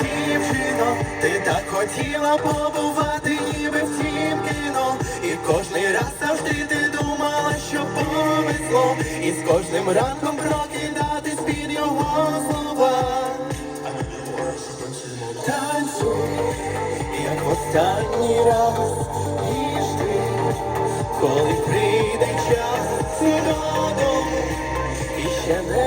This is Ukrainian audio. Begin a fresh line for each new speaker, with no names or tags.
Дівчино, ти так хотіла побувати, ніби в тім кіно. І кожний раз завжди ти думала, що повезло. І з кожним ранком прокидатись під його слова. Танцюй, як останній раз жди, коли прийде час, додому, і ще не.